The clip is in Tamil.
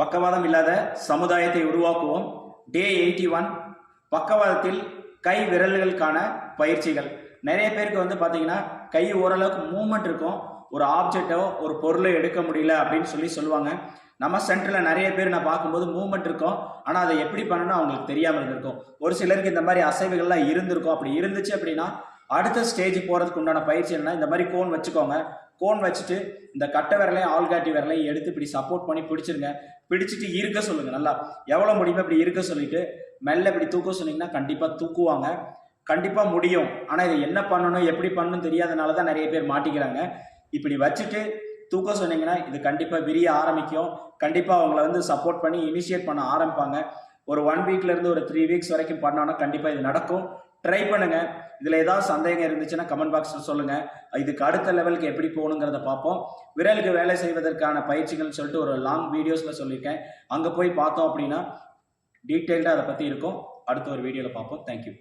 பக்கவாதம் இல்லாத சமுதாயத்தை உருவாக்குவோம். டே எயிட்டி ஒன் பக்கவாதத்தில் கை விரல்களுக்கான பயிற்சிகள். நிறைய பேருக்கு வந்து பார்த்தீங்கன்னா கை ஓரளவுக்கு மூவ்மெண்ட் இருக்கும். ஒரு ஆப்ஜெக்டோ ஒரு பொருளை எடுக்க முடியல அப்படின்னு சொல்லி சொல்லுவாங்க. நம்ம சென்டரில் நிறைய பேர் நான் பார்க்கும்போது மூவ்மெண்ட் இருக்கும். ஆனால் அதை எப்படி பண்ணணும் அவங்களுக்கு தெரியாமல் இருந்திருக்கும். ஒரு சிலருக்கு இந்த மாதிரி அசைவுகள்லாம் இருந்திருக்கும். அப்படி இருந்துச்சு அப்படின்னா அடுத்த ஸ்டேஜ் போகிறதுக்கு உண்டான பயிற்சி என்ன இந்த மாதிரி கோன் வச்சுக்கோங்க. கோன் வச்சுட்டு இந்த கட்டை விரலையும் ஆள்காட்டி விரலையும் எடுத்து இப்படி சப்போர்ட் பண்ணி பிடிச்சிருங்க. பிடிச்சிட்டு இருக்க சொல்லுங்கள் நல்லா எவ்வளோ முடியுமோ இப்படி இருக்க சொல்லிட்டு மெல்ல இப்படி தூக்க சொன்னீங்கன்னா கண்டிப்பாக தூக்குவாங்க. கண்டிப்பாக முடியும். ஆனால் இதை என்ன பண்ணணும் எப்படி பண்ணணும் தெரியாதனால தான் நிறைய பேர் மாட்டிக்கிறாங்க. இப்படி வச்சுட்டு தூக்க சொன்னீங்கன்னா இது கண்டிப்பாக விரிய ஆரம்பிக்கும். கண்டிப்பாக அவங்கள வந்து சப்போர்ட் பண்ணி இனிஷியேட் பண்ண ஆரம்பிப்பாங்க. ஒரு ஒன் வீக்லேருந்து ஒரு த்ரீ வீக்ஸ் வரைக்கும் பண்ணோன்னா கண்டிப்பாக இது நடக்கும். ட்ரை பண்ணுங்க. இதில் ஏதாவது சந்தேகம் இருந்துச்சுன்னா கமெண்ட் பாக்ஸில் சொல்லுங்கள் இதுக்கு அடுத்த லெவலுக்கு எப்படி போகணுங்கிறத பார்ப்போம். விரலுக்கு வேலை செய்வதற்கான பயிற்சிகள்னு சொல்லிட்டு ஒரு லாங் வீடியோஸில் சொல்லியிருக்கேன். அங்கே போய் பார்த்தோம் அப்படின்னா டீட்டெயில்டாக அதை பற்றி இருக்கும். அடுத்த ஒரு வீடியோவில் பார்ப்போம். தேங்க்யூ